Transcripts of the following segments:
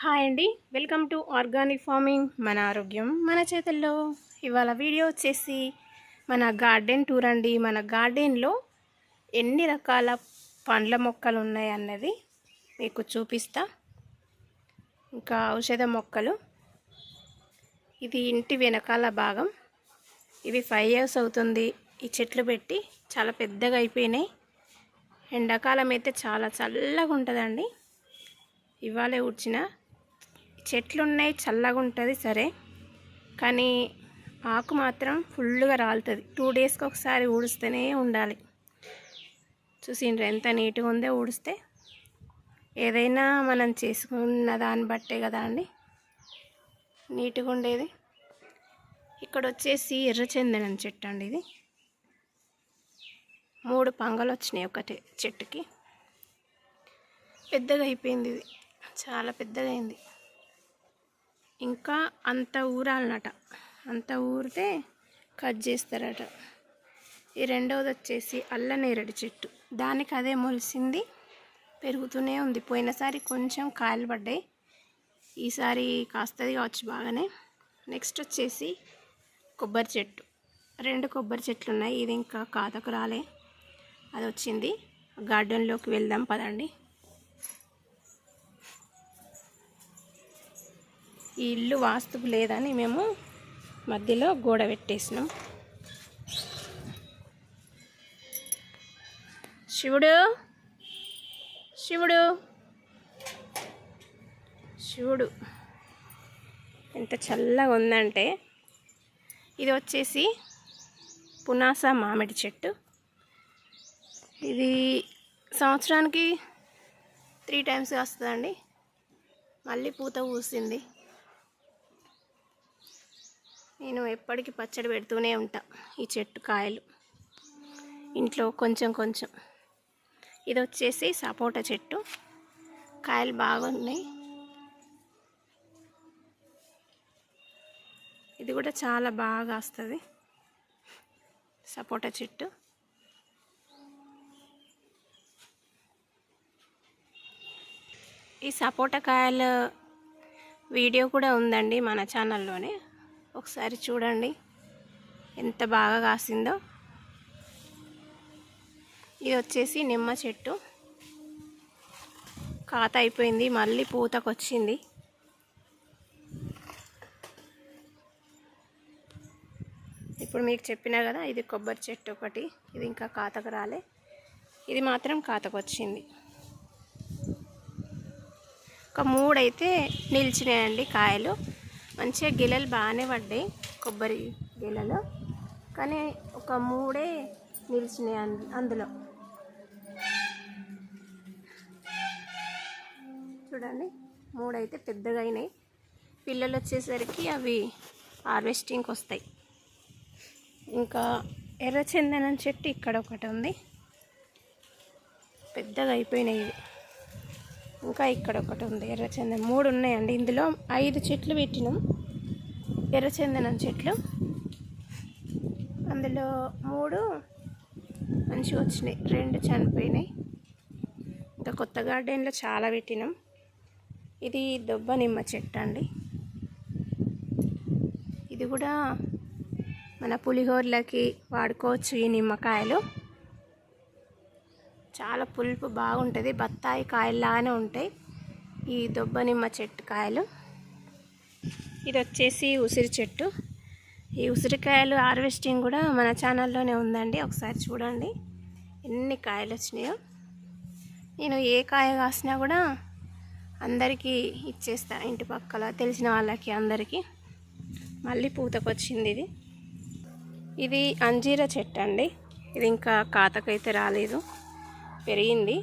Hi అండి. Welcome to organic farming మన ఆరోగ్యం మన చేతుల్లో. ఇవాళ వీడియో వచ్చేసి మన గార్డెన్ టూర్ అండి. మన గార్డెన్లో ఎన్ని రకాల పండ్ల మొక్కలు ఉన్నాయి అన్నది మీకు చూపిస్తా. ఇంకా ఔషధ మొక్కలు. ఇది ఇంటి వెనకాల భాగం. ఇవి ఫైవ్ ఇయర్స్ అవుతుంది. ఈ చెట్లు పెట్టి చాలా పెద్దగా అయిపోయినాయి. ఎండాకాలం అయితే చాలా చల్లగా ఉంటుందండి. ఇవాళే ఊడ్చిన చెట్లు ఉన్నాయి చల్లగా ఉంటుంది సరే. కానీ ఆకు మాత్రం ఫుల్గా రాలుతుంది. టూ డేస్కి ఒకసారి ఊడుస్తూనే ఉండాలి. చూసిండ్రు ఎంత నీట్గా ఉందో ఊడిస్తే. ఏదైనా మనం చేసుకున్న దాన్ని బట్టే కదా అండి. నీట్గా ఉండేది. ఇక్కడ వచ్చేసి ఎర్రచందనం చెట్టు అండి ఇది. మూడు పంగలు వచ్చినాయి ఒకటి చెట్టుకి. పెద్దగా అయిపోయింది ఇది. చాలా పెద్దగా అయింది. ఇంకా అంత ఊరాలన్నట అంత ఊరితే కట్ చేస్తారట. ఈ రెండవది వచ్చేసి అల్ల నేరేడు చెట్టు. దానికి అదే మొలిసింది పెరుగుతూనే ఉంది. పోయినసారి కొంచెం కాయలు పడ్డాయి. ఈసారి కాస్తుంది కావచ్చు బాగానే. నెక్స్ట్ వచ్చేసి కొబ్బరి చెట్టు. రెండు కొబ్బరి చెట్లు ఉన్నాయి ఇది ఇంకా కాతకు రాలే. అది వచ్చింది గార్డెన్లోకి వెళ్దాం పదండి. ఈ ఇల్లు వాస్తుకు లేదని మేము మధ్యలో గోడ పెట్టేసినాం. శివుడు శివుడు శివుడు. ఎంత చల్లగా ఉందంటే ఇది వచ్చేసి పునాస మామిడి చెట్టు. ఇది సంవత్సరానికి త్రీ టైమ్స్ వస్తుందండి మళ్ళీ పూత పూసింది. నేను ఎప్పటికీ పచ్చడి పెడుతూనే ఉంటా ఈ చెట్టు కాయలు. ఇంట్లో కొంచెం కొంచెం. ఇది వచ్చేసి సపోటా చెట్టు. కాయలు బాగున్నాయి ఇది కూడా చాలా బాగా వస్తుంది సపోటా చెట్టు. ఈ సపోటా కాయల వీడియో కూడా ఉందండి మన ఛానల్లోనే. ఒకసారి చూడండి. ఎంత బాగా కాసిందో. ఇది వచ్చేసి నిమ్మ చెట్టు. కాత అయిపోయింది మళ్ళీ పూతకు వచ్చింది ఇప్పుడు మీకు చెప్పినా కదా ఇది కొబ్బరి చెట్టు ఒకటి. ఇది ఇంకా కాతకు రాలే. ఇది మాత్రం కాతకు వచ్చింది ఒక మూడైతే నిలిచినాయండి కాయలు. మంచిగా గెలలు బాగానే పడ్డాయి కొబ్బరి గిలలు. కానీ ఒక మూడే నిలిచినాయి అందులో. చూడండి మూడైతే పెద్దగా అయినాయి. పిల్లలు వచ్చేసరికి అవి హార్వెస్టింగ్కి వస్తాయి ఇంకా ఎర్రచందనం చెట్టు ఇక్కడ ఒకటి ఉంది. పెద్దగా అయిపోయినాయి ఇవి. ఇంకా ఇక్కడ ఒకటి ఉంది ఎర్రచందనం మూడు ఉన్నాయండి. ఇందులో ఐదు చెట్లు పెట్టినాం. ఎర్రచందనం చెట్లు. అందులో మూడు మంచిగా వచ్చినాయి. రెండు చనిపోయినాయి. ఇంకా కొత్త గార్డెన్లో చాలా పెట్టినాం. ఇది దొబ్బ నిమ్మ చెట్టు అండి. ఇది కూడా మన పులిహోరలకి వాడుకోవచ్చు ఈ నిమ్మకాయలు. చాలా పులుపు బాగుంటుంది. బత్తాయి కాయల్లానే ఉంటాయి. ఈ దొబ్బ నిమ్మ చెట్టు కాయలు. ఇది వచ్చేసి ఉసిరి చెట్టు. ఈ ఉసిరికాయలు హార్వెస్టింగ్ కూడా మన ఛానల్లోనే ఉందండి. ఒకసారి చూడండి. ఎన్ని కాయలు వచ్చినాయో నేను ఏ కాయ కాసినా కూడా అందరికీ ఇచ్చేస్తా. ఇంటి పక్కల తెలిసిన వాళ్ళకి అందరికీ. మళ్ళీ పూతకొచ్చింది ఇది. ఇది అంజీర చెట్టు అండి ఇది ఇంకా కాతకైతే రాలేదు. పెరిగింది.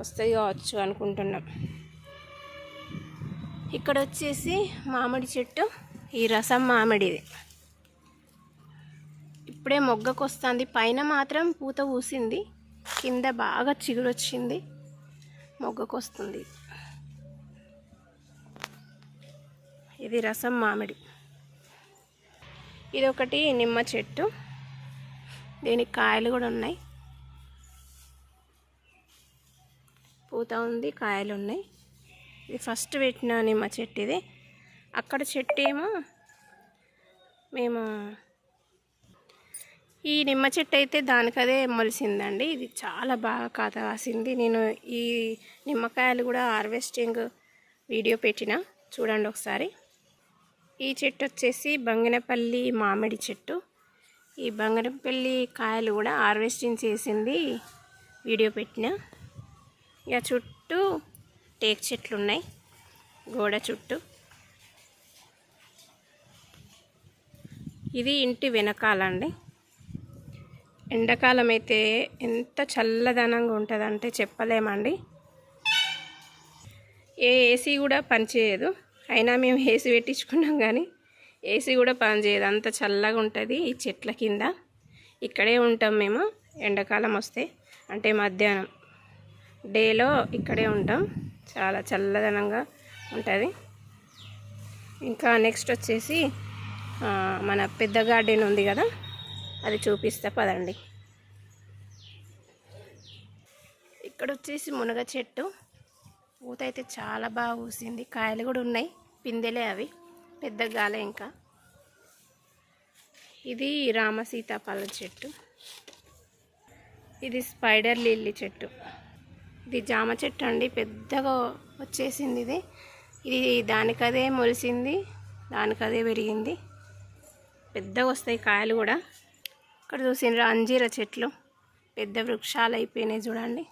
వస్తుంది కావచ్చు అనుకుంటున్నాం. ఇక్కడ వచ్చేసి మామిడి చెట్టు ఈ రసం మామిడిది. ఇప్పుడే మొగ్గకు వస్తుంది పైన మాత్రం పూత పూసింది. కింద బాగా చిగురు వచ్చింది మొగ్గకు వస్తుంది ఇది రసం మామిడి. ఇది ఒకటి నిమ్మ చెట్టు. దీనికి కాయలు కూడా ఉన్నాయి. పూత ఉంది కాయలు ఉన్నాయి. ఇది ఫస్ట్ పెట్టిన నిమ్మ చెట్టు ఇది. అక్కడ చెట్టు ఏమో మేము ఈ నిమ్మ చెట్టు అయితే దానికదే మొలిసిందండి. ఇది చాలా బాగా కాత కాసింది నేను ఈ నిమ్మకాయలు కూడా హార్వెస్టింగ్ వీడియో పెట్టిన. చూడండి ఒకసారి. ఈ చెట్టు వచ్చేసి బంగినపల్లి మామిడి చెట్టు. ఈ బంగినపల్లి కాయలు కూడా హార్వెస్టింగ్ చేసింది వీడియో పెట్టిన. ఇక చుట్టూ టేక్ చెట్లు ఉన్నాయి గోడ చుట్టూ. ఇది ఇంటి వెనకాలండి. ఎండాకాలం అయితే ఎంత చల్లదనంగా ఉంటుందంటే చెప్పలేమండి. ఏ ఏసీ కూడా పనిచేయదు అయినా మేము ఏసీ పెట్టించుకున్నాం కానీ ఏసీ కూడా పనిచేయదు అంత చల్లగా ఉంటుంది ఈ చెట్ల కింద. ఇక్కడే ఉంటాం మేము ఎండాకాలం వస్తే అంటే మధ్యాహ్నం. డేలో ఇక్కడే ఉంటాం. చాలా చల్లదనంగా ఉంటుంది. ఇంకా నెక్స్ట్ వచ్చేసి మన పెద్ద గార్డెన్ ఉంది కదా అది చూపిస్తా పదండి. ఇక్కడ వచ్చేసి మునగ చెట్టు. పూత అయితే చాలా బాగా పూసింది. కాయలు కూడా ఉన్నాయి. పిందెలే అవి. పెద్ద గాలే ఇంకా. ఇది రామ సీతాఫలం చెట్టు. ఇది స్పైడర్ లిల్లీ చెట్టు. ఇది జామ చెట్టు అండి. పెద్దగా వచ్చేసింది ఇది. ఇది దానికదే మొలిసింది. దానికదే పెరిగింది. పెద్దగా వస్తాయి కాయలు కూడా. ఇక్కడ చూసిండ్రా అంజీర చెట్లు. పెద్ద వృక్షాలు అయిపోయినాయి చూడండి.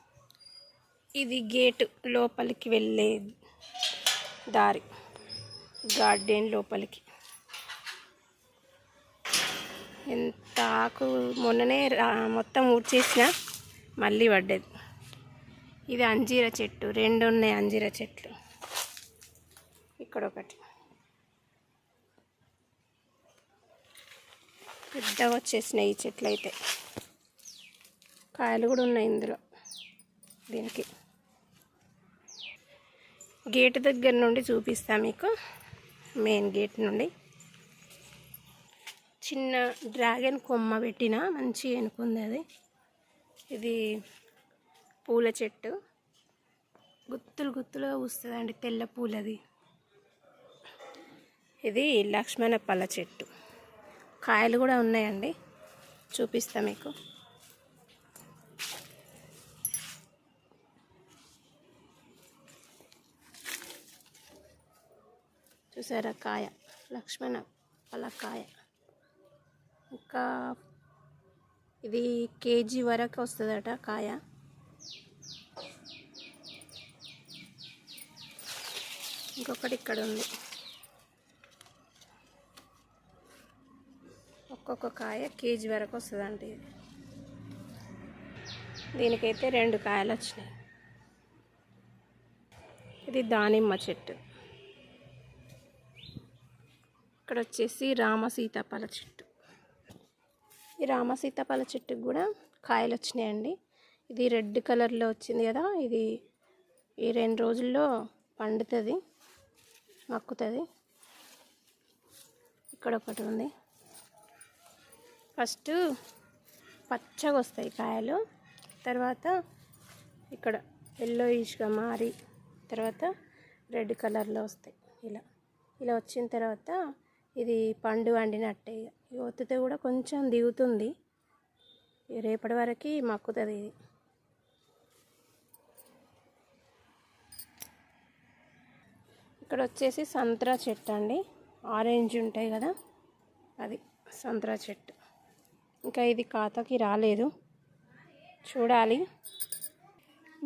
ఇది గేటు లోపలికి వెళ్ళే దారి. గార్డెన్ లోపలికి. ఎంత ఆకు మొన్ననే మొత్తం ఊడ్చేసిన మళ్ళీ పడ్డది. ఇది అంజీర చెట్టు. రెండు ఉన్నాయి అంజీర చెట్లు. ఇక్కడ ఒకటి పెద్దగా వచ్చేసినాయి ఈ చెట్లు అయితే కాయలు కూడా ఉన్నాయి ఇందులో. దీనికి. గేట్ దగ్గర నుండి చూపిస్తా మీకు. మెయిన్ గేట్ నుండి. చిన్న డ్రాగన్ కొమ్మ పెట్టిన మంచి ఎనుకుంది అది. ఇది పూల చెట్టు. గుత్తులు గుత్తులుగా పూస్తుందండి తెల్ల పూలది. ఇది లక్ష్మణ పళ్ళ చెట్టు. కాయలు కూడా ఉన్నాయండి. చూపిస్తా మీకు. చూసారా కాయ? లక్ష్మణ పలకాయ ఇంకా ఇది కేజీ వరకు వస్తుందట కాయ. ఇంకొకటి ఇక్కడ ఉంది. ఒక్కొక్క కాయ కేజీ వరకు వస్తుందండి ఇది. దీనికైతే రెండు కాయలు వచ్చినాయి. ఇది దానిమ్మ చెట్టు. ఇక్కడ వచ్చేసి రామ సీతాఫల చెట్టు. ఈ రామ సీతాఫల చెట్టుకు కూడా కాయలు వచ్చినాయండి. ఇది రెడ్ కలర్లో వచ్చింది కదా ఇది ఈ రెండు రోజుల్లో పండుతుంది. మక్కుతుంది. ఇక్కడ ఒకటి ఉంది. ఫస్ట్ పచ్చగా వస్తాయి కాయలు. తర్వాత ఇక్కడ ఎల్లోయిష్గా మారి తర్వాత రెడ్ కలర్లో వస్తాయి. ఇలా. ఇలా వచ్చిన తర్వాత ఇది పండు వండినట్టే ఇక ఇక ఒత్తితే కూడా కొంచెం దిగుతుంది. రేపటి వరకు మక్కుతుంది ఇది. ఇక్కడ వచ్చేసి సంత్రా చెట్టు అండి ఆరెంజ్ ఉంటాయి కదా అది సంత్రా చెట్టు. ఇంకా ఇది ఖాతాకి రాలేదు. చూడాలి.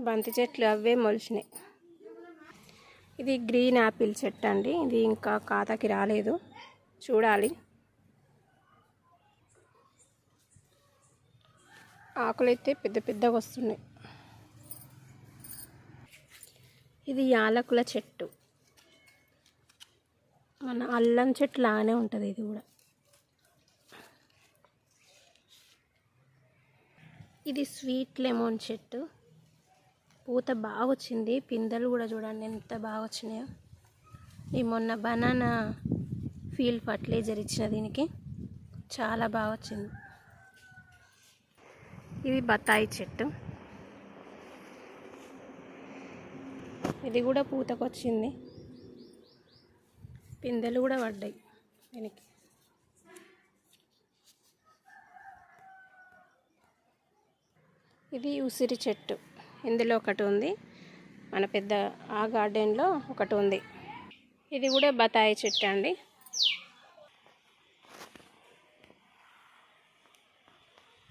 బంతి చెట్లు అవే మొలిచినాయి. ఇది గ్రీన్ యాపిల్ చెట్టు అండి ఇది ఇంకా ఖాతాకి రాలేదు. చూడాలి. ఆకులు అయితే పెద్ద పెద్దగా వస్తున్నాయి. ఇది యాలకుల చెట్టు. మన అల్లం చెట్టు లానే ఉంటుంది ఇది కూడా. ఇది స్వీట్ లెమన్ చెట్టు. పూత బాగా వచ్చింది. పిందెలు కూడా చూడండి ఎంత బాగా వచ్చినాయో. ఈ మొన్న బనానా ఫీల్డ్ ఫర్టిలైజర్ ఇచ్చిన దీనికి చాలా బాగా వచ్చింది. ఇది బత్తాయి చెట్టు. ఇది కూడా పూతకొచ్చింది. పిందెలు కూడా పడ్డాయి దీనికి. ఇది ఉసిరి చెట్టు. ఇందులో ఒకటి ఉంది. మన పెద్ద ఆ గార్డెన్లో ఒకటి ఉంది. ఇది కూడా బతాయి చెట్టు అండి.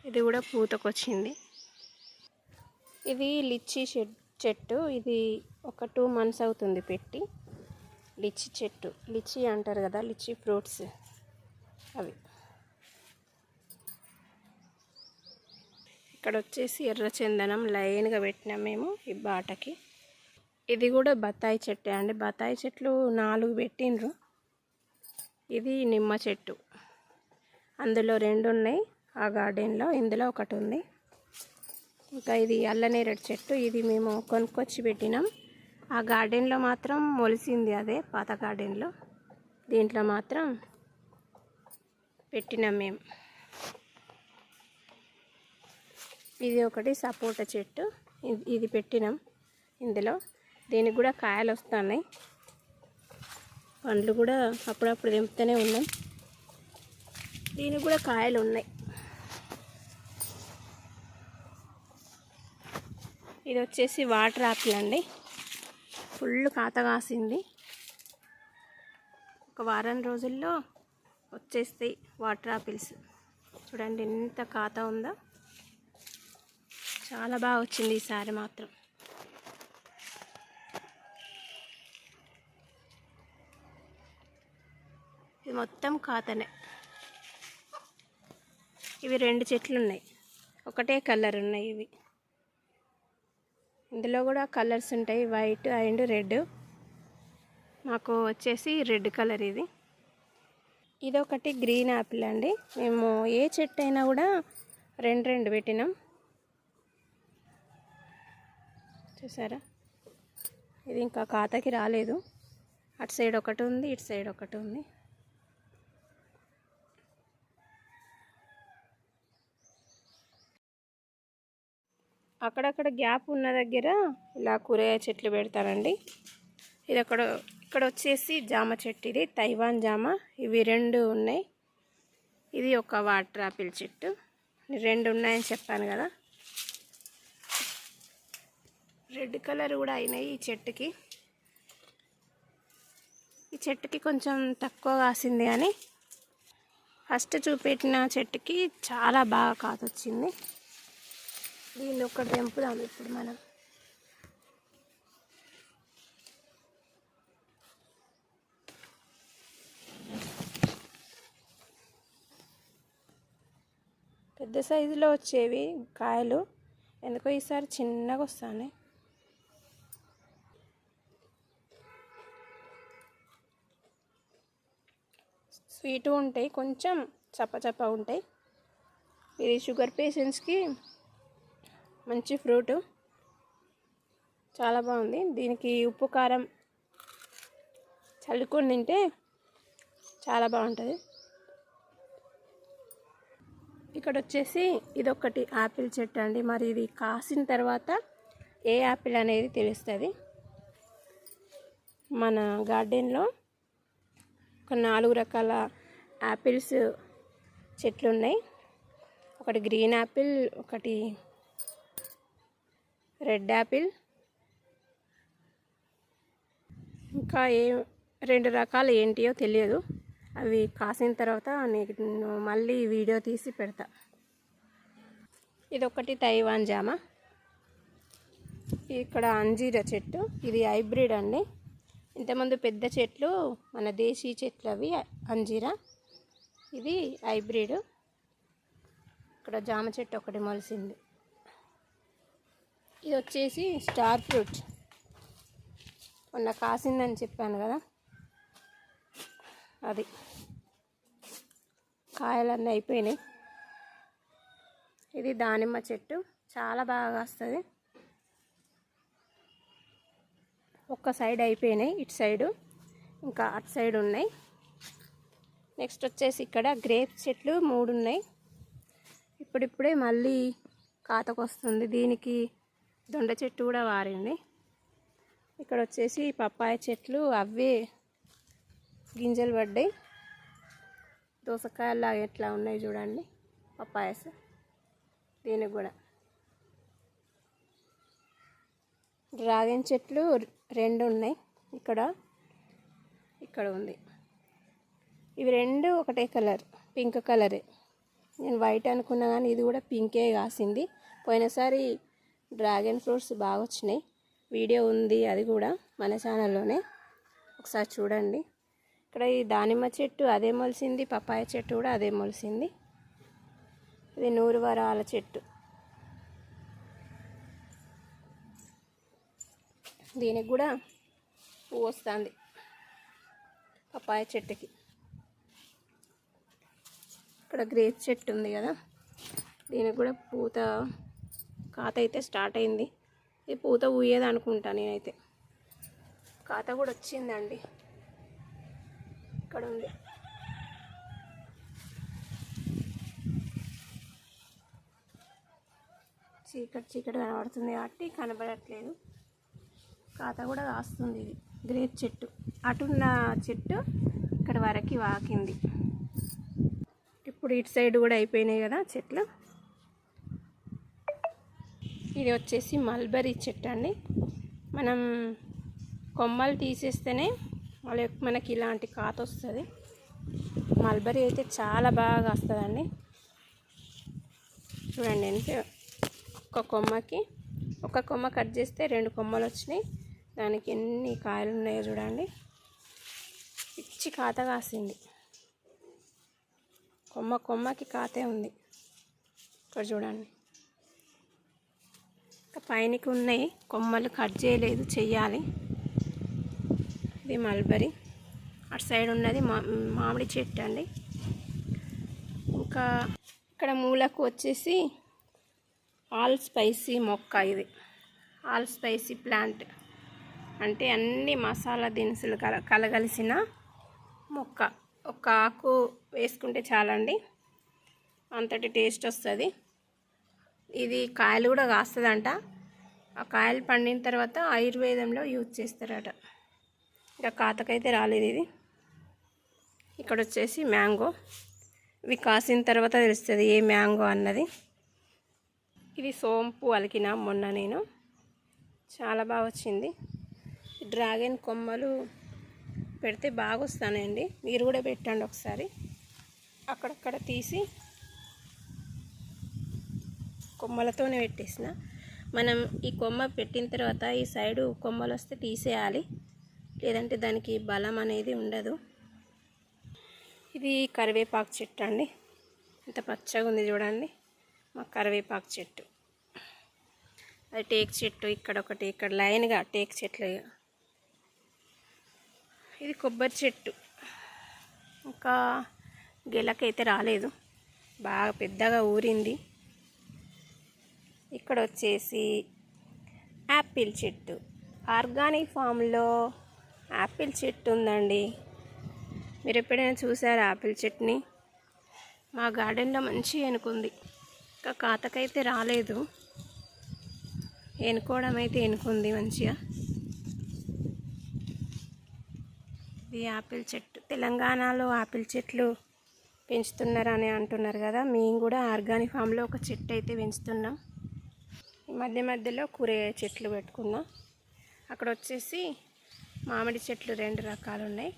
ఇది కూడా పూతకొచ్చింది. ఇది లిచ్చి చెట్టు. ఇది ఒక టూ మంత్స్ అవుతుంది పెట్టి. లిచ్చి చెట్టు. లిచ్చి అంటారు కదా లిచ్చి ఫ్రూట్స్ అవి. ఇక్కడ వచ్చేసి ఎర్ర చందనం లైన్గా పెట్టినాం మేము ఈ బాటకి. ఇది కూడా బత్తాయి చెట్టే అండి. బత్తాయి చెట్లు నాలుగు పెట్టిండ్రు. ఇది నిమ్మ చెట్టు. అందులో రెండు ఉన్నాయి ఆ గార్డెన్లో ఇందులో ఒకటి ఉంది. ఇంకా ఇది అల్లనేరడు చెట్టు. ఇది మేము కొనుక్కొచ్చి పెట్టినాం. ఆ గార్డెన్లో మాత్రం మొలిసింది అదే పాత గార్డెన్లో. దీంట్లో మాత్రం పెట్టినాం మేము ఇది ఒకటి సపోటా చెట్టు. ఇది- ఇది పెట్టినాం ఇందులో. దీనికి కూడా కాయలు వస్తున్నాయి. పండ్లు కూడా అప్పుడప్పుడు తెంపుతూనే ఉన్నాం. దీనికి కూడా కాయలు ఉన్నాయి. ఇది వచ్చేసి వాటర్ ఆపిల్ అండి. ఫుల్ కాత కాసింది. ఒక వారం రోజుల్లో వచ్చేస్తాయి వాటర్ ఆపిల్స్. చూడండి ఎంత కాత ఉందో. చాలా బాగా వచ్చింది ఈసారి మాత్రం. ఇది మొత్తం కాతనే. ఇవి రెండు చెట్లు ఉన్నాయి ఒకటే కలర్ ఉన్నాయి ఇవి. ఇందులో కూడా కలర్స్ ఉంటాయి. White and red. మాకు వచ్చేసి రెడ్ కలర్ ఇది. ఇది ఒకటి గ్రీన్ యాపిల్ అండి. మేము ఏ చెట్టు అయినా కూడా రెండు రెండు పెట్టినాం. చూసారా? ఇది ఇంకా ఖాతాకి రాలేదు. అటు సైడ్ ఒకటి ఉంది ఇటు సైడ్ ఒకటి ఉంది. అక్కడక్కడ గ్యాప్ ఉన్న దగ్గర ఇలా కూరగాయ చెట్లు పెడతారండి. ఇది అక్కడ ఇక్కడ వచ్చేసి జామ చెట్టు ఇది తైవాన్ జామ. ఇవి రెండు ఉన్నాయి. ఇది ఒక వాటర్ ఆపిల్ చెట్టు. రెండు ఉన్నాయని చెప్పాను కదా. రెడ్ కలర్ కూడా అయినాయి ఈ చెట్టుకి. ఈ చెట్టుకి కొంచెం తక్కువ కాసింది కానీ ఫస్ట్ చూపెట్టిన చెట్టుకి చాలా బాగా కాతొచ్చింది. దీన్ని ఒకటి తెంపుదాం ఇప్పుడు మనం. పెద్ద సైజులో వచ్చేవి కాయలు. ఎందుకో ఈసారి చిన్నగా వస్తాయి స్వీట్ ఉంటాయి. కొంచెం చప్ప చప్ప ఉంటాయి. ఇది షుగర్ పేషెంట్స్కి మంచి ఫ్రూట్. చాలా బాగుంది. దీనికి ఉప్పు కారం చల్లుకొని తింటే చాలా బాగుంటుంది. ఇక్కడ వచ్చేసి ఇదొకటి యాపిల్ చెట్టు అండి. మరి ఇది కాసిన తర్వాత ఏ యాపిల్ అనేది తెలుస్తుంది. మన గార్డెన్లో ఒక నాలుగు రకాల యాపిల్స్ చెట్లు ఉన్నాయి ఒకటి గ్రీన్ యాపిల్ ఒకటి రెడ్ యాపిల్. ఇంకా ఏ రెండు రకాలు ఏంటియో తెలియదు. అవి కాసిన తర్వాత నీకు నేను మళ్ళీ వీడియో తీసి పెడతా. ఇది ఒకటి తైవాన్ జామ. ఇక్కడ అంజీర చెట్టు. ఇది హైబ్రిడ్ అండి. ఇంతకుముందు పెద్ద చెట్లు మన దేశీ చెట్లు అవి అంజీరా. ఇది హైబ్రిడ్. ఇక్కడ జామ చెట్టు ఒకటి మొలిసింది. ఇది వచ్చేసి స్టార్ ఫ్రూట్. మొన్న కాసిందని చెప్పాను కదా. అది. కాయలన్నీ అయిపోయినాయి. ఇది దానిమ్మ చెట్టు. చాలా బాగా వస్తుంది ఒక్క సైడ్ అయిపోయినాయి. ఇటు సైడు ఇంకా అటు సైడ్ ఉన్నాయి. నెక్స్ట్ వచ్చేసి ఇక్కడ గ్రేప్ చెట్లు మూడు ఉన్నాయి. ఇప్పుడిప్పుడే మళ్ళీ కాతకు వస్తుంది దీనికి దొండ చెట్టు కూడా వారింది. ఇక్కడ వచ్చేసి పప్పాయ చెట్లు అవే గింజలు పడ్డాయి. దోసకాయలాగా ఎట్లా ఉన్నాయి చూడండి పప్పాయస్. దీనికి కూడా. డ్రాగన్ చెట్లు రెండు ఉన్నాయి. ఇక్కడ ఇక్కడ ఉంది. ఇవి రెండు ఒకటే కలర్ పింక్ కలరే. నేను వైట్ అనుకున్నా కానీ ఇది కూడా పింకే కాసింది. పోయినసారి డ్రాగన్ ఫ్రూట్స్ బాగా వచ్చినాయి వీడియో ఉంది అది కూడా మన ఛానల్లోనే. ఒకసారి చూడండి. ఇక్కడ ఈ దానిమ్మ చెట్టు అదే మొలిసింది పపాయ చెట్టు కూడా అదే మొలిసింది. ఇది నూరు వరాల చెట్టు. దీనికి కూడా పువ్వు వస్తుంది పపాయ చెట్టుకి. ఇక్కడ గ్రేప్ చెట్టు ఉంది కదా దీనికి కూడా పూత కాత అయితే స్టార్ట్ అయింది. ఇది పూత ఊయేది అనుకుంటా నేనైతే. కాత కూడా వచ్చిందండి. ఇక్కడ ఉంది. చీకటి చీకటి కనబడుతుంది కాబట్టి కనబడట్లేదు. కాత కూడా కాస్తుంది ఇది. గ్రేప్ చెట్టు. అటున్న చెట్టు ఇక్కడ వరకు వాకింది. ఇప్పుడు ఇటు సైడ్ కూడా అయిపోయినాయి కదా చెట్లు. ఇది వచ్చేసి మల్బరీ చెట్టు అండి. మనం కొమ్మలు తీసేస్తేనే మళ్ళీ మనకి ఇలాంటి కాత వస్తుంది. మల్బరీ అయితే చాలా బాగా వస్తుందండి. చూడండి అంటే ఒక కొమ్మకి ఒక కొమ్మ కట్ చేస్తే రెండు కొమ్మలు వచ్చినాయి. దానికి ఎన్ని కాయలు ఉన్నాయో చూడండి. పిచ్చి కాత కాసింది. కొమ్మ కొమ్మకి కాతే ఉంది. ఇక్కడ చూడండి. పైనకి ఉన్నాయి. కొమ్మలు కట్ చేయలేదు. చెయ్యాలి. ఇది మల్బరీ. అటు సైడ్ ఉన్నది మామిడి చెట్టు అండి. ఇంకా ఇక్కడ మూలకు వచ్చేసి ఆల్ స్పైసీ మొక్క ఇది. All spicy plant. అంటే అన్ని మసాలా దినుసులు కల కలగలిసిన మొక్క. ఒక ఆకు వేసుకుంటే చాలండి. అంతటి టేస్ట్ వస్తుంది. ఇది కాయలు కూడా కాస్తుందంట. ఆ కాయలు పండిన తర్వాత ఆయుర్వేదంలో యూజ్ చేస్తారట. ఇంకా కాతకైతే రాలేదు ఇది. ఇక్కడ వచ్చేసి మ్యాంగో. ఇవి కాసిన తర్వాత తెలుస్తుంది ఏ మ్యాంగో అన్నది. ఇది సోంపు అలికిన మొన్న నేను. చాలా బాగా వచ్చింది. డ్రాగన్ కొమ్మలు పెడితే బాగా వస్తానండి మీరు కూడా పెట్టండి ఒకసారి. అక్కడక్కడ తీసి కొమ్మలతోనే పెట్టేసిన. మనం ఈ కొమ్మ పెట్టిన తర్వాత ఈ సైడు కొమ్మలు వస్తే తీసేయాలి. లేదంటే దానికి బలం అనేది ఉండదు. ఇది కరివేపాకు చెట్టు అండి. ఇంత పచ్చగా ఉంది చూడండి. మా కరివేపాకు చెట్టు. అది టేక్ చెట్టు ఇక్కడ ఒకటి ఇక్కడ లైన్గా టేక్ చెట్లు. ఇది కొబ్బరి చెట్టు. ఇంకా గెలకైతే రాలేదు. బాగా పెద్దగా ఊరింది. ఇక్కడ వచ్చేసి యాపిల్ చెట్టు. ఆర్గానిక్ ఫామ్లో యాపిల్ చెట్టు ఉందండి మీరు ఎప్పుడైనా చూసారు యాపిల్ చెట్టుని? మా గార్డెన్లో మంచి ఎనుకుంది ఇంకా కాతకైతే రాలేదు. ఎనుకోవడం అయితే ఎనుకుంది మంచిగా. ఇది యాపిల్ చెట్టు. తెలంగాణలో యాపిల్ చెట్లు పెంచుతున్నారని అంటున్నారు కదా. మేము కూడా ఆర్గానిక్ ఫామ్లో ఒక చెట్టు అయితే పెంచుతున్నాం. మధ్య మధ్యలో కూరగాయ చెట్లు పెట్టుకున్నాం. అక్కడ వచ్చేసి మామిడి చెట్లు రెండు రకాలు ఉన్నాయి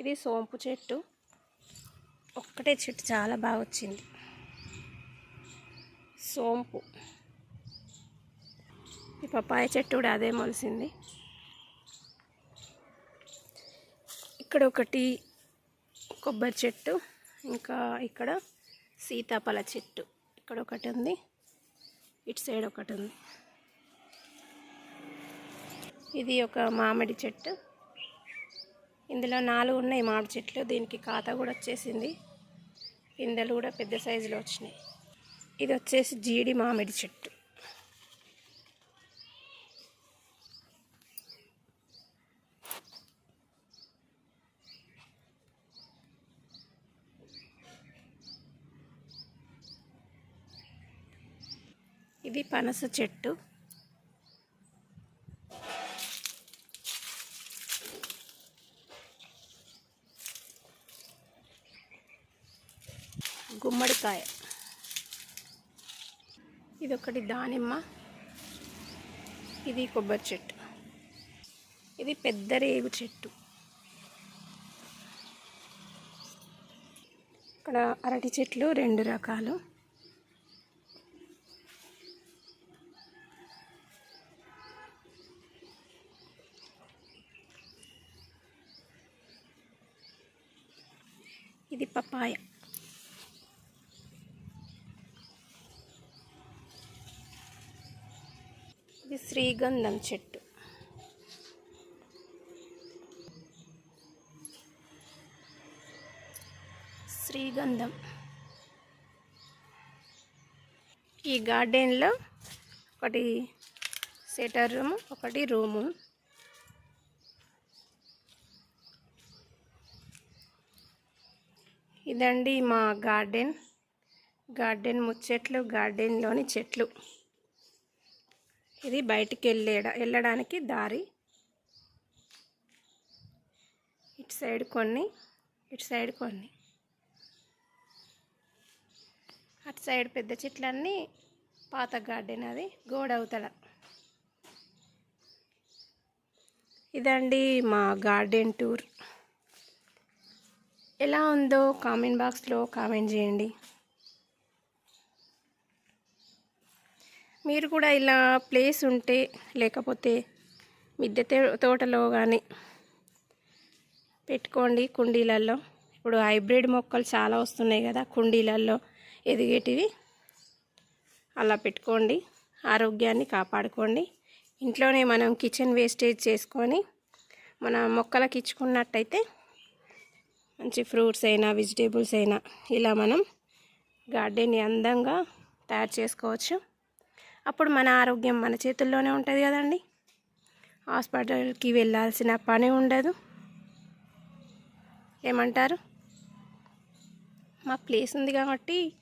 ఇది సోంపు చెట్టు. ఒక్కటే చెట్టు చాలా బాగా వచ్చింది. సోంపు. ఈ పప్పాయ చెట్టు కూడా అదే మొలిసింది. ఇక్కడ ఒకటి కొబ్బరి చెట్టు ఇంకా ఇక్కడ సీతాఫల చెట్టు. ఇక్కడ ఒకటి ఉంది ఇటు సైడ్ ఒకటి ఉంది. ఇది ఒక మామిడి చెట్టు. ఇందులో నాలుగు ఉన్నాయి మామిడి చెట్లు. దీనికి ఖాతా కూడా వచ్చేసింది. పిందెలు కూడా పెద్ద సైజులో వచ్చినాయి. ఇది వచ్చేసి జీడి మామిడి చెట్టు. ఇది పనస చెట్టు. గుమ్మడికాయ. ఇది ఒకటి దానిమ్మ. ఇది కొబ్బరి చెట్టు. ఇది పెద్ద రేగు చెట్టు. ఇక్కడ అరటి చెట్లు రెండు రకాలు ఇది పపాయ ఇది శ్రీగంధం చెట్టు. శ్రీగంధం. ఈ గార్డెన్లో ఒకటి సెటర్ రూమ్ ఒకటి రూము. ఇదండి మా గార్డెన్. గార్డెన్ ముచ్చట్లు గార్డెన్లోని చెట్లు. ఇది బయటికి వెళ్ళేడ వెళ్ళడానికి దారి. ఇటు సైడ్ కొన్ని ఇటు సైడ్ కొన్ని. అటు సైడ్ పెద్ద చెట్లన్నీ పాత గార్డెన్ అది గోడ ఇదండి మా గార్డెన్ టూర్. ఎలా ఉందో కామెంట్ బాక్స్లో కామెంట్ చేయండి. మీరు కూడా ఇలా ప్లేస్ ఉంటే లేకపోతే మిద్దె తే- తోటలో కానీ పెట్టుకోండి కుండీలల్లో. ఇప్పుడు హైబ్రిడ్ మొక్కలు చాలా వస్తున్నాయి కదా కుండీలల్లో ఎదిగేటివి అలా పెట్టుకోండి. ఆరోగ్యాన్ని కాపాడుకోండి. ఇంట్లోనే మనం కిచెన్ వేస్టేజ్ చేసుకొని మన మొక్కలకి ఇచ్చుకున్నట్టయితే మంచి ఫ్రూట్స్ అయినా వెజిటేబుల్స్ అయినా ఇలా మనం గార్డెన్ని అందంగా తయారు చేసుకోవచ్చు. అప్పుడు మన ఆరోగ్యం మన చేతుల్లోనే ఉంటుంది కదండి. హాస్పిటల్కి వెళ్ళాల్సిన పని ఉండదు. ఏమంటారు? మా ప్లేస్ ఉంది కాబట్టి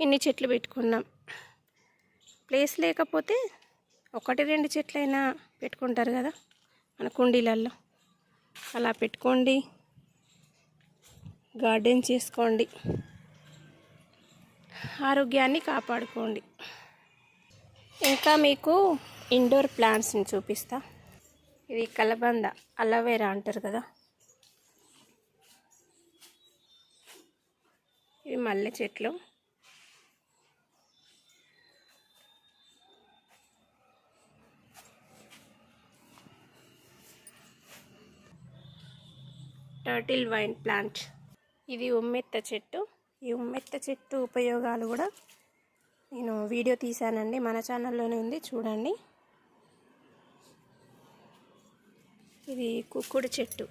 ఇన్ని చెట్లు పెట్టుకున్నాం. ప్లేస్ లేకపోతే ఒకటి రెండు చెట్లైనా పెట్టుకుంటారు కదా మన కుండీలల్లో. అలా పెట్టుకోండి. గార్డెన్ చేసుకోండి. ఆరోగ్యాన్ని కాపాడుకోండి. ఇంకా మీకు ఇండోర్ ప్లాంట్స్ని చూపిస్తా. ఇది కలబంద అలోవేరా అంటారు కదా. ఇది మల్లె చెట్లు. Turtle vine plant. ఇది ఉమ్మెత్త చెట్టు. ఈ ఉమ్మెత్త చెట్టు ఉపయోగాలు కూడా నేను వీడియో తీశానండి. మన ఛానల్లోనే ఉంది. చూడండి. ఇది కుక్కుడు చెట్టు.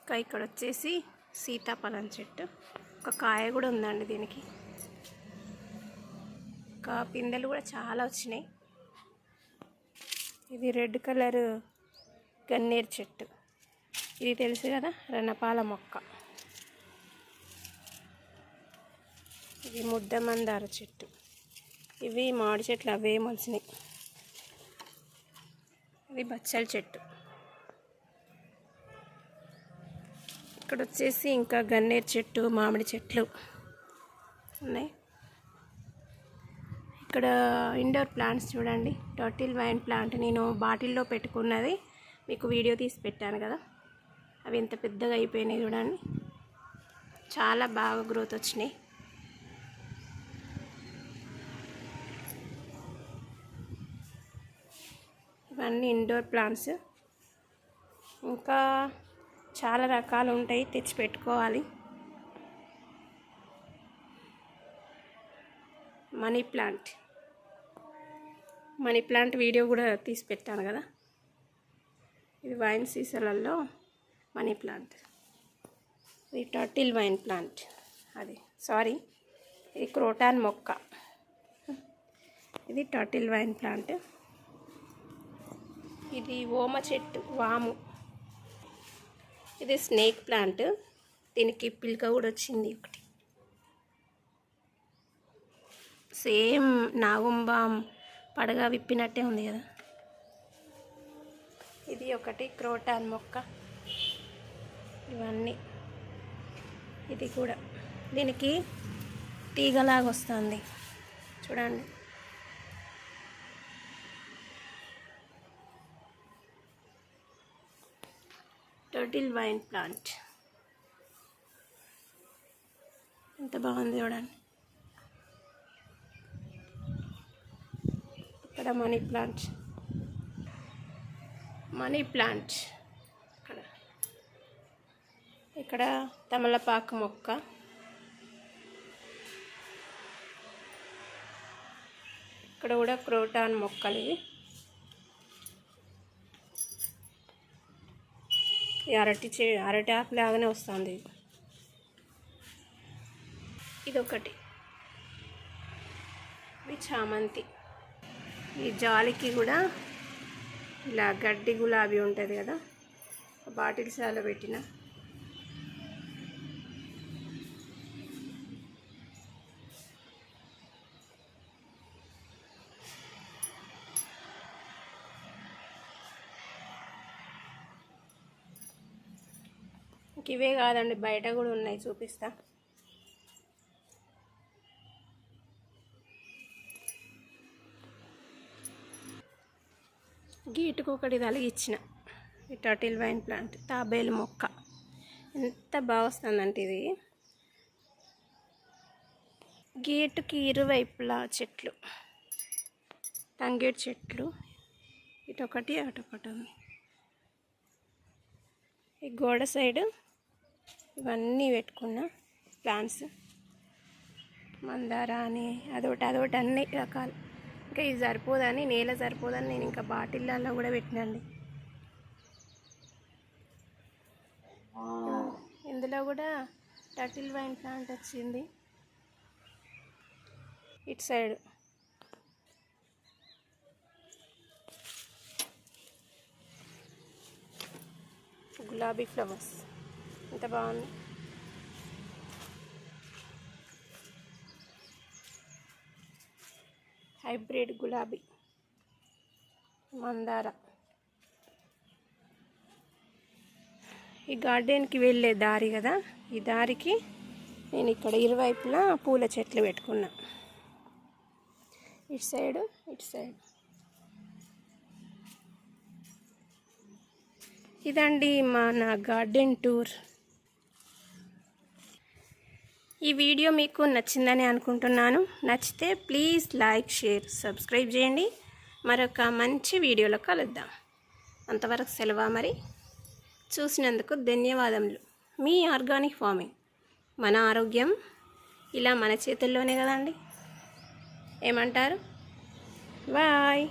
ఇంకా ఇక్కడ వచ్చేసి సీతాఫలం చెట్టు. ఒక కాయ కూడా ఉందండి దీనికి. ఇంకా పిందెలు కూడా చాలా వచ్చినాయి. ఇది రెడ్ కలర్ గన్నేరు చెట్టు. ఇది తెలుసు కదా? రణపాల మొక్క. ఇది ముద్ద మందార చెట్టు. ఇవి మామిడి చెట్లు అవే మొలిచినాయి ఇది బచ్చల చెట్టు. ఇక్కడ వచ్చేసి ఇంకా గన్నేరు చెట్టు మామిడి చెట్లు ఉన్నాయి. ఇక్కడ ఇండోర్ ప్లాంట్స్ చూడండి. టర్టిల్ వైన్ ప్లాంట్ నేను బాటిల్లో పెట్టుకున్నది. మీకు వీడియో తీసి పెట్టాను కదా. అవి ఎంత పెద్దగా అయిపోయినాయి చూడండి. చాలా బాగా గ్రోత్ వచ్చినాయి. అన్నీ ఇండోర్ ప్లాంట్స్ ఇంకా చాలా రకాలు ఉంటాయి తెచ్చి పెట్టుకోవాలి. Money plant money plant video కూడా తీసి పెట్టాను కదా. ఇది వైన్ సీసాలలో మనీ ప్లాంట్ ఇది టర్టిల్ వైన్ ప్లాంట్ అది సారీ ఇది క్రోటాన్ మొక్క. ఇది టర్టిల్ వైన్ ప్లాంట్ ఇది ఓమ చెట్టు వాము. ఇది స్నేక్ ప్లాంట్. దీనికి పిల్క కూడా వచ్చింది ఒకటి. సేమ్ నాగుంబాం పడగా విప్పినట్టే ఉంది కదా. ఇది ఒకటి క్రోటాన్ మొక్క. ఇవన్నీ. ఇది కూడా. దీనికి తీగలాగా వస్తుంది. చూడండి. టర్టిల్ వైన్ ప్లాంట్ ఎంత బాగుంది చూడండి. ఇక్కడ మనీ ప్లాంట్ మనీ ప్లాంట్ ఇక్కడ. ఇక్కడ తమలపాకు మొక్క. ఇక్కడ కూడా క్రోటాన్ మొక్కలు ఇవి. అరటి చే అరటి ఆకు లాగానే వస్తుంది ఇది. ఇదొకటి. ఇది చామంతి. ఈ జాలికి కూడా ఇలా గడ్డి గులాబీ ఉంటుంది కదా బాటిల్స్ అలా పెట్టిన. ఇంక ఇవే కాదండి బయట కూడా ఉన్నాయి చూపిస్తా. గీటుకు ఒకటి తలిగిచ్చిన. ఈ టర్టిల్ వైన్ ప్లాంట్ తాబేలు మొక్క. ఎంత బాగా వస్తుందంటే ఇది. గేటుకి ఇరువైపులా చెట్లు. తంగేడు చెట్లు. ఇటొకటి అటొకటి ఉంది. ఈ గోడ సైడ్ ఇవన్నీ పెట్టుకున్న ప్లాంట్స్ మందార అని అదొకటి అదొకటి అన్ని రకాలు. ఇంకా ఇది సరిపోదని నేల సరిపోదని నేను ఇంకా బాటిళ్ళల్లో కూడా పెట్టినండి. ఇందులో కూడా టర్టిల్ వైన్ ప్లాంట్ వచ్చింది. ఇటు సైడ్. గులాబీ ఫ్లవర్స్. ఎంత బాగుంది. హైబ్రిడ్ గులాబీ. మందార. ఈ గార్డెన్కి వెళ్ళే దారి కదా? ఈ దారికి నేను ఇక్కడ ఇరువైపులా పూల చెట్లు పెట్టుకున్నా. ఇటు సైడు ఇటు సైడ్. ఇదండి నా గార్డెన్ టూర్. ఈ వీడియో మీకు నచ్చిందని అనుకుంటున్నాను. నచ్చితే ప్లీజ్ లైక్ షేర్ సబ్స్క్రైబ్ చేయండి. మరొక మంచి వీడియోలో కలుద్దాం. అంతవరకు సెలవా మరి? చూసినందుకు ధన్యవాదములు. మీ ఆర్గానిక్ ఫార్మింగ్. మన ఆరోగ్యం ఇలా మన చేతుల్లోనే కదండి. ఏమంటారు? బాయ్.